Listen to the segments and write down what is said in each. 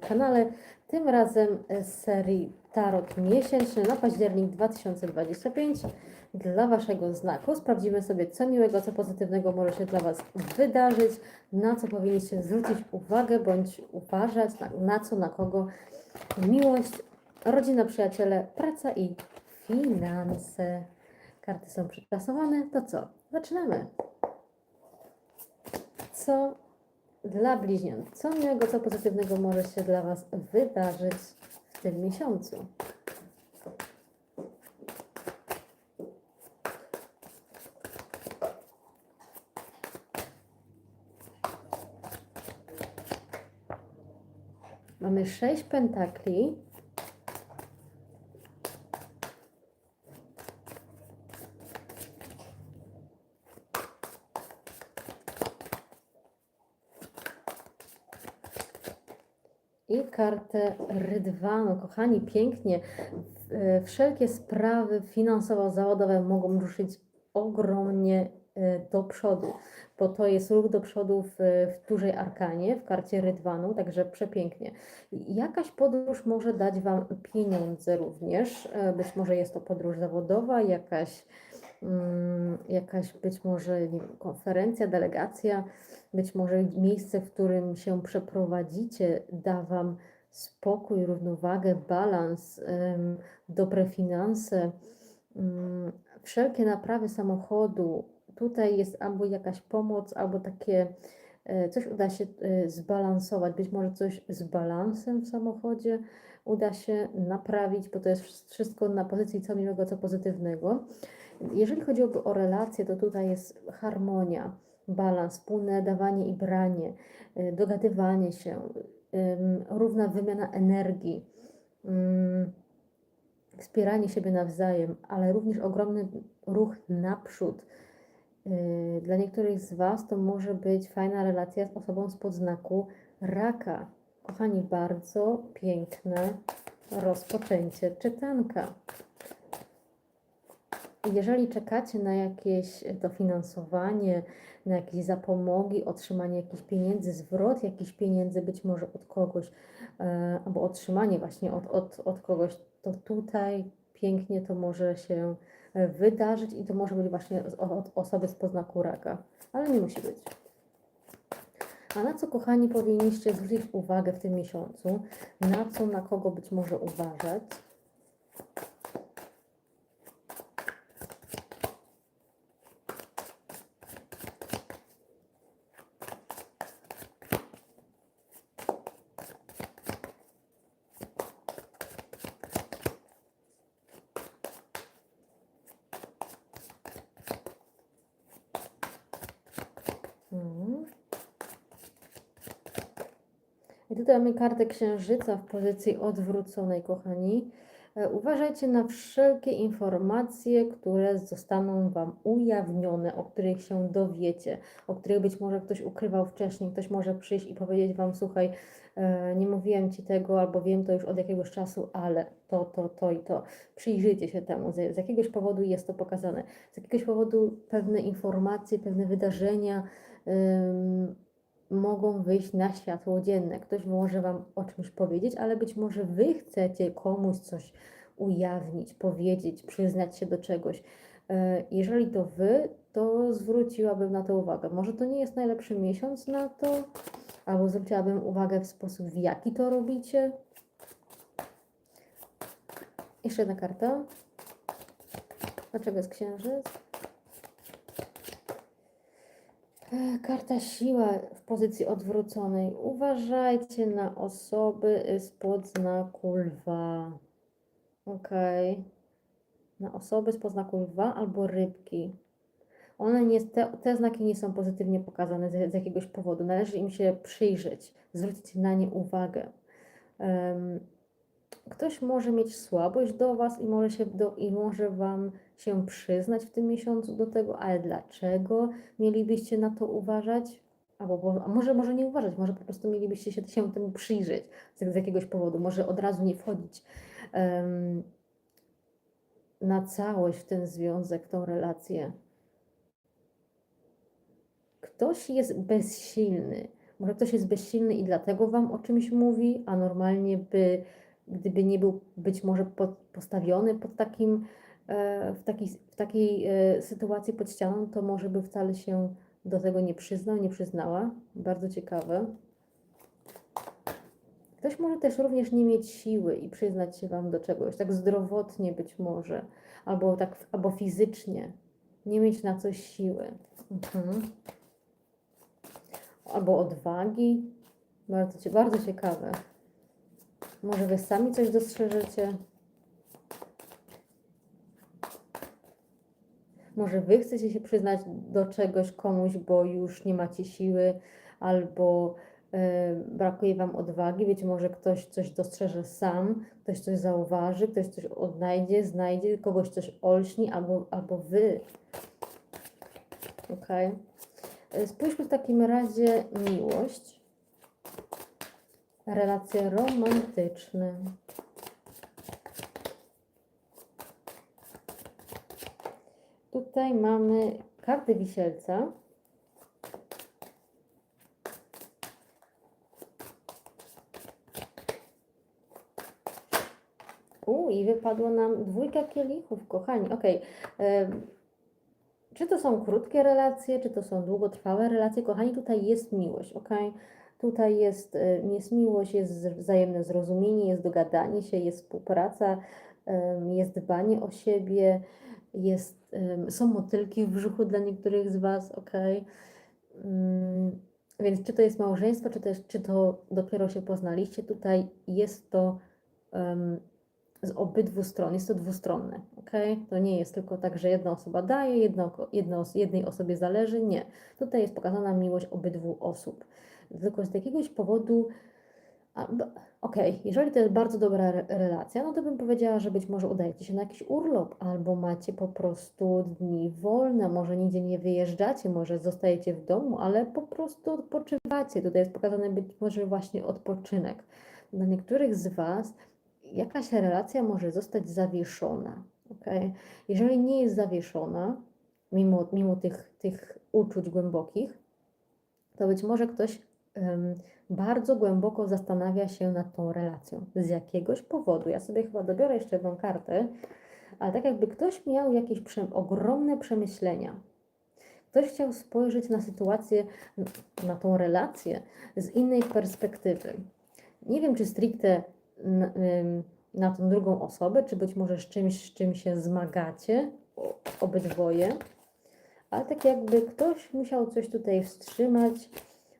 kanale. Tym razem z serii Tarot Miesięczny na październik 2025 dla Waszego znaku. Sprawdzimy sobie, co miłego, co pozytywnego może się dla Was wydarzyć, na co powinniście zwrócić uwagę bądź uważać, na, na co, na kogo. Miłość, rodzina, przyjaciele, praca i finanse. Karty są przytasowane. To co? Zaczynamy. Co dla bliźniąt? Co miłego, co pozytywnego może się dla Was wydarzyć w tym miesiącu? Mamy sześć pentakli. I kartę Rydwanu. Kochani, pięknie. E, Wszelkie sprawy finansowo-zawodowe mogą ruszyć ogromnie e, do przodu, bo to jest ruch do przodu w, w dużej arkanie, w karcie Rydwanu, także przepięknie. Jakaś podróż może dać Wam pieniądze również, e, być może jest to podróż zawodowa, jakaś, jakaś być może wiem, konferencja, delegacja, być może miejsce, w którym się przeprowadzicie, da Wam spokój, równowagę, balans, dobre finanse, mm, wszelkie naprawy samochodu. Tutaj jest albo jakaś pomoc, albo takie e, coś uda się e, zbalansować, być może coś z balansem w samochodzie uda się naprawić, bo to jest wszystko na pozycji co miłego, co pozytywnego. Jeżeli chodzi o, relacje, to tutaj jest harmonia, balans, wspólne dawanie i branie, e, dogadywanie się, równa wymiana energii, wspieranie siebie nawzajem, ale również ogromny ruch naprzód. Yy, Dla niektórych z Was to może być fajna relacja z osobą z podznaku raka. Kochani, bardzo piękne rozpoczęcie czytanka. Jeżeli czekacie na jakieś dofinansowanie, na jakieś zapomogi, otrzymanie jakichś pieniędzy, zwrot jakichś pieniędzy, być może od kogoś, e, albo otrzymanie właśnie od, od, od kogoś, to tutaj pięknie to może się e, wydarzyć i to może być właśnie od osoby z poznaku raka, ale nie musi być. A na co, kochani, powinniście zwrócić uwagę w tym miesiącu? Na co, na kogo być może uważać? Mhm. Mamy kartę księżyca w pozycji odwróconej, kochani. E, Uważajcie na wszelkie informacje, które zostaną Wam ujawnione, o których się dowiecie, o których być może ktoś ukrywał wcześniej. Ktoś może przyjść i powiedzieć Wam: Słuchaj, e, nie mówiłem Ci tego, albo wiem to już od jakiegoś czasu, ale to, to, to i to. Przyjrzyjcie się temu. Z jakiegoś powodu jest to pokazane. Z jakiegoś powodu pewne informacje, pewne wydarzenia. Mogą wyjść na światło dzienne. Ktoś może Wam o czymś powiedzieć, ale być może Wy chcecie komuś coś ujawnić, powiedzieć, przyznać się do czegoś. E, Jeżeli to Wy, to zwróciłabym na to uwagę. Może to nie jest najlepszy miesiąc na to, albo zwróciłabym uwagę w sposób, w jaki to robicie. Jeszcze jedna karta. Dlaczego jest księżyc? Karta siła w pozycji odwróconej. Uważajcie na osoby spod znaku lwa. Ok. Na osoby spod znaku lwa albo rybki. One nie, te, te znaki nie są pozytywnie pokazane z, z jakiegoś powodu. Należy im się przyjrzeć, zwrócić na nie uwagę. Em, Ktoś może mieć słabość do Was i może, się do, i może Wam się przyznać w tym miesiącu do tego, ale dlaczego mielibyście na to uważać? Albo może, może nie uważać, może po prostu mielibyście się, się temu przyjrzeć z, z jakiegoś powodu, może od razu nie wchodzić em, na całość w ten związek, tą relację. Ktoś jest bezsilny, Może ktoś jest bezsilny i dlatego Wam o czymś mówi, a normalnie by, gdyby nie był być może pod, postawiony pod takim, w, takiej, w takiej e, sytuacji pod ścianą, to może by wcale się do tego nie przyznał, nie przyznała. Bardzo ciekawe. Ktoś może też również nie mieć siły i przyznać się Wam do czegoś, tak zdrowotnie być może, albo tak, albo fizycznie, nie mieć na coś siły. Mhm. Albo odwagi. Bardzo, bardzo ciekawe. Może Wy sami coś dostrzeżecie? Może Wy chcecie się przyznać do czegoś komuś, bo już nie macie siły, albo e, brakuje Wam odwagi. Wiecie, może ktoś coś dostrzeże sam, ktoś coś zauważy, ktoś coś odnajdzie, znajdzie, kogoś coś olśni, albo, albo Wy. Ok. Spójrzmy w takim razie miłość. Relacje romantyczne. Tutaj mamy kartę wisielca. U, i wypadło nam dwójka kielichów, kochani. Em, Czy to są krótkie relacje, czy to są długotrwałe relacje? Kochani, tutaj jest miłość, ok? Tutaj jest, jest miłość, jest wzajemne zrozumienie, jest dogadanie się, jest współpraca, jest dbanie o siebie, jest, są motylki w brzuchu dla niektórych z Was, ok? Mm, Więc czy to jest małżeństwo, czy, też, czy to dopiero się poznaliście, tutaj jest to em, z obydwu stron, jest to dwustronne, ok? To nie jest tylko tak, że jedna osoba daje, jedna, os- jednej osobie zależy, nie. Tutaj jest pokazana miłość obydwu osób. Tylko z jakiegoś powodu, okej, jeżeli to jest bardzo dobra re- relacja, no to bym powiedziała, że być może udajecie się na jakiś urlop, albo macie po prostu dni wolne, może nigdzie nie wyjeżdżacie, może zostajecie w domu, ale po prostu odpoczywacie. Tutaj jest pokazany być może właśnie odpoczynek. Dla niektórych z Was jakaś relacja może zostać zawieszona. Okay? Jeżeli nie jest zawieszona, mimo, mimo tych, tych uczuć głębokich, to być może ktoś bardzo głęboko zastanawia się nad tą relacją z jakiegoś powodu. Ja sobie chyba dobiorę jeszcze jedną kartę, ale tak jakby ktoś miał jakieś prze, ogromne przemyślenia. Ktoś chciał spojrzeć na sytuację, na tą relację z innej perspektywy. Nie wiem, czy stricte n- ym, na tą drugą osobę, czy być może z czymś, z czym się zmagacie, obydwoje, ale tak jakby ktoś musiał coś tutaj wstrzymać,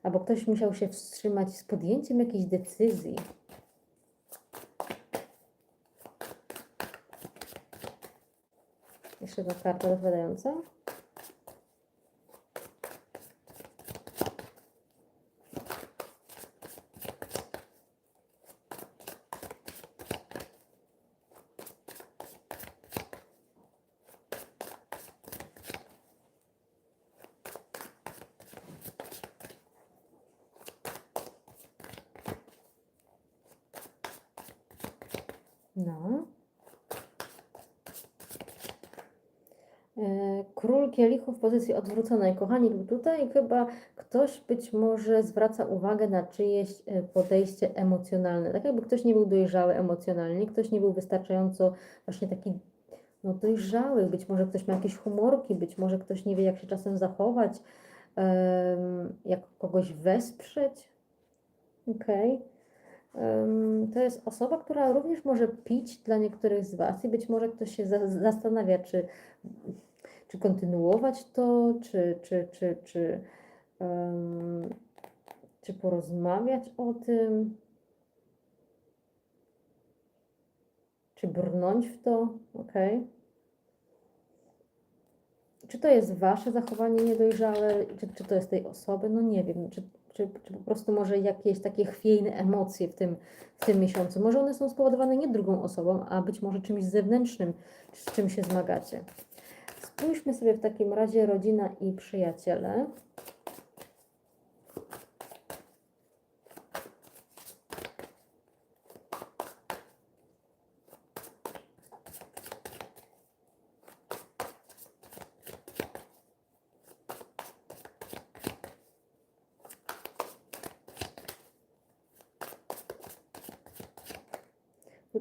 albo ktoś musiał się wstrzymać z podjęciem jakiejś decyzji. Jeszcze jedna karta odpowiadająca. No. E, Król kielichów w pozycji odwróconej. Kochani, tutaj chyba ktoś być może zwraca uwagę na czyjeś e, podejście emocjonalne. Tak jakby ktoś nie był dojrzały emocjonalnie, ktoś nie był wystarczająco właśnie taki no, dojrzały, być może ktoś ma jakieś humorki, być może ktoś nie wie, jak się czasem zachować, jak kogoś wesprzeć. Okej. Em, To jest osoba, która również może pić dla niektórych z Was i być może ktoś się za- zastanawia, czy, czy kontynuować to, czy, czy, czy, czy, em, czy porozmawiać o tym, czy brnąć w to, ok? Czy to jest Wasze zachowanie niedojrzałe, czy, czy to jest tej osoby? No nie wiem, czy, czy, czy po prostu może jakieś takie chwiejne emocje w tym, w tym miesiącu. Może one są spowodowane nie drugą osobą, a być może czymś zewnętrznym, z czym się zmagacie. Spójrzmy sobie w takim razie rodzina i przyjaciele.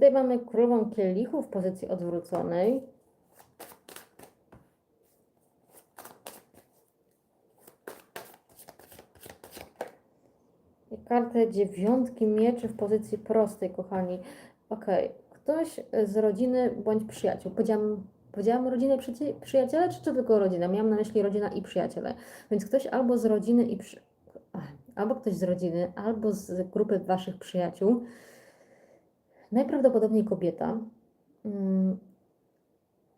Tutaj mamy królową kielichów w pozycji odwróconej. I kartę dziewiątki mieczy w pozycji prostej, kochani. Ok, ktoś z rodziny bądź przyjaciół. Powiedziałam, powiedziałam rodziny przyci- przyjaciele, czy, czy tylko rodzina? Miałam na myśli rodzina i przyjaciele. Więc ktoś albo z rodziny i przy... Albo ktoś z rodziny, albo z grupy waszych przyjaciół. Najprawdopodobniej kobieta. Mm,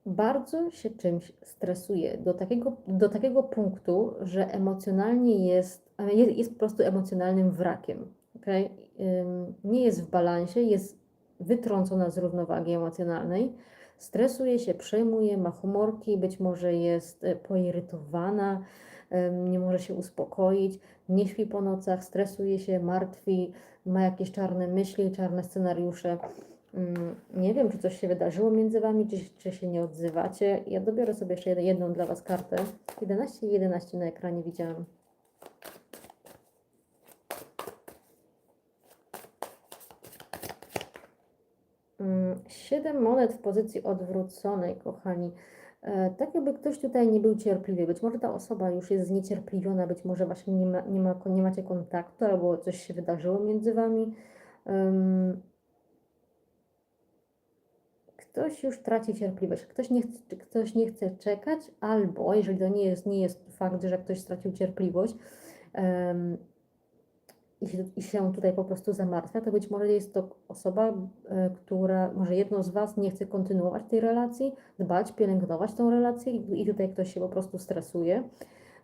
bardzo się czymś stresuje do takiego, do takiego punktu, że emocjonalnie jest, a jest, jest po prostu emocjonalnym wrakiem. Okay? Nie jest w balansie, jest wytrącona z równowagi emocjonalnej, stresuje się, przejmuje, ma humorki, być może jest e, poirytowana, nie może się uspokoić, nie śpi po nocach, stresuje się, martwi, ma jakieś czarne myśli, czarne scenariusze. Mm, Nie wiem, czy coś się wydarzyło między Wami, czy, czy się nie odzywacie. Ja dobiorę sobie jeszcze jed- jedną dla Was kartę. 11 i 11 na ekranie widziałam. Mm, Siedem monet w pozycji odwróconej, kochani. E, Tak jakby ktoś tutaj nie był cierpliwy. Być może ta osoba już jest zniecierpliwiona, być może właśnie nie, ma, nie, ma, nie macie kontaktu, albo coś się wydarzyło między Wami. Ktoś już traci cierpliwość, ktoś nie, chce, ktoś nie chce czekać, albo jeżeli to nie jest, nie jest fakt, że ktoś stracił cierpliwość i, się, tutaj po prostu zamartwia, to być może jest to osoba, e, która, może jedno z Was nie chce kontynuować tej relacji, dbać, pielęgnować tą relację i, tutaj ktoś się po prostu stresuje,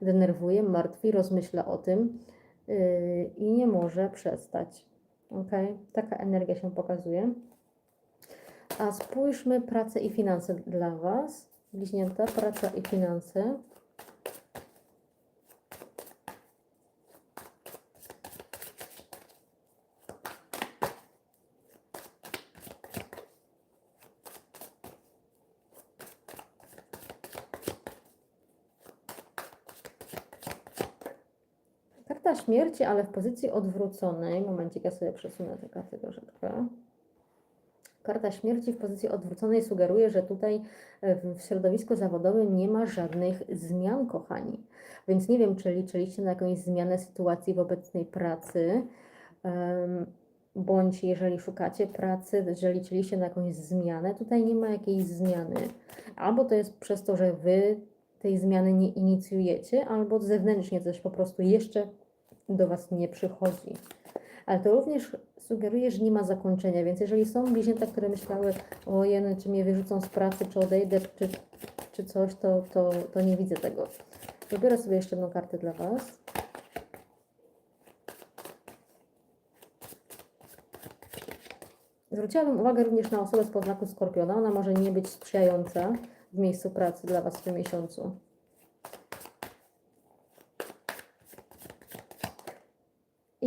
denerwuje, martwi, rozmyśla o tym yy, i nie może przestać. Ok? Taka energia się pokazuje. A spójrzmy pracę i finanse dla Was. Bliźnięta, praca i finanse. Karta śmierci, ale w pozycji odwróconej. Momencik, ja sobie przesunę tę kartę troszeczkę. Karta śmierci w pozycji odwróconej sugeruje, że tutaj e, w środowisku zawodowym nie ma żadnych zmian, kochani. Więc nie wiem, czy liczyliście na jakąś zmianę sytuacji w obecnej pracy, bądź jeżeli szukacie pracy, że liczyliście na jakąś zmianę. Tutaj nie ma jakiejś zmiany. Albo to jest przez to, że wy tej zmiany nie inicjujecie, albo zewnętrznie coś po prostu jeszcze do Was nie przychodzi. Ale to również sugeruje, że nie ma zakończenia, więc jeżeli są bliźnięta, które myślały, o jeny, czy mnie wyrzucą z pracy, czy odejdę, czy, czy coś, to, to, to nie widzę tego. Wybiorę sobie jeszcze jedną kartę dla Was. Zwróciłabym uwagę również na osobę z podznaku Skorpiona. Ona może nie być sprzyjająca w miejscu pracy dla Was w tym miesiącu.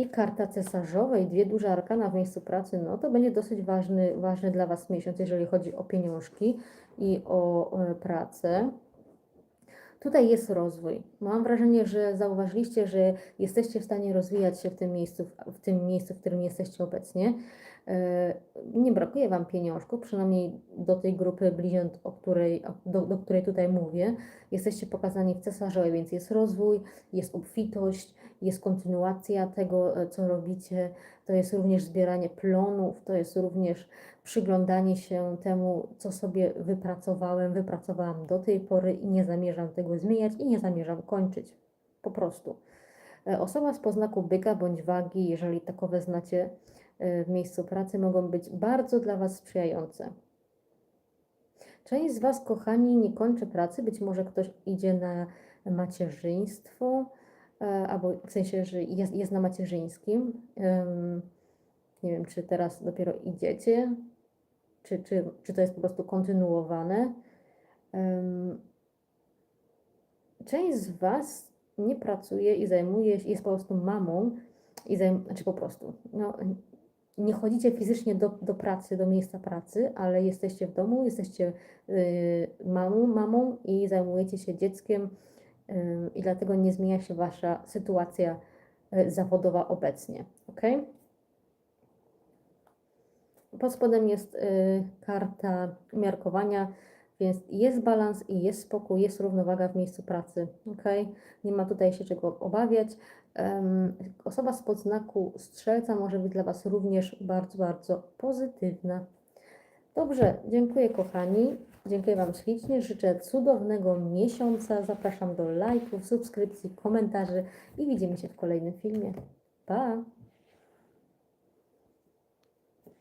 I karta cesarzowej, dwie duże arkana w miejscu pracy, no to będzie dosyć ważny, ważny dla Was miesiąc, jeżeli chodzi o pieniążki i o e, pracę. Tutaj jest rozwój. Mam wrażenie, że zauważyliście, że jesteście w stanie rozwijać się w tym miejscu, w tym miejscu, w którym jesteście obecnie. E, Nie brakuje Wam pieniążków, przynajmniej do tej grupy bliźniąt, o której, do, do której tutaj mówię. Jesteście pokazani w cesarzowej, więc jest rozwój, jest obfitość, jest kontynuacja tego, e, co robicie. To jest również zbieranie plonów, to jest również przyglądanie się temu, co sobie wypracowałem, wypracowałam do tej pory i nie zamierzam tego zmieniać i nie zamierzam kończyć. Po prostu. E, Osoba z poznaku byka bądź wagi, jeżeli takowe znacie e, w miejscu pracy, mogą być bardzo dla Was sprzyjające. Część z Was, kochani, nie kończy pracy, być może ktoś idzie na macierzyństwo, albo w sensie, że jest, jest na macierzyńskim. Nie wiem, czy teraz dopiero idziecie, czy, czy, czy to jest po prostu kontynuowane. Część z Was nie pracuje i zajmuje się, jest po prostu mamą, i zajm, znaczy po prostu, no, nie chodzicie fizycznie do, do pracy, do miejsca pracy, ale jesteście w domu, jesteście y, mamą, mamą i zajmujecie się dzieckiem i dlatego nie zmienia się Wasza sytuacja y, zawodowa obecnie, ok? Pod spodem jest y, karta umiarkowania, więc jest balans i jest spokój, jest równowaga w miejscu pracy. ok? Nie ma tutaj się czego obawiać. Osoba spod znaku strzelca może być dla Was również bardzo, bardzo pozytywna. Dobrze, dziękuję kochani. Dziękuję Wam ślicznie. Życzę cudownego miesiąca. Zapraszam do lajków, subskrypcji, komentarzy i widzimy się w kolejnym filmie. Pa!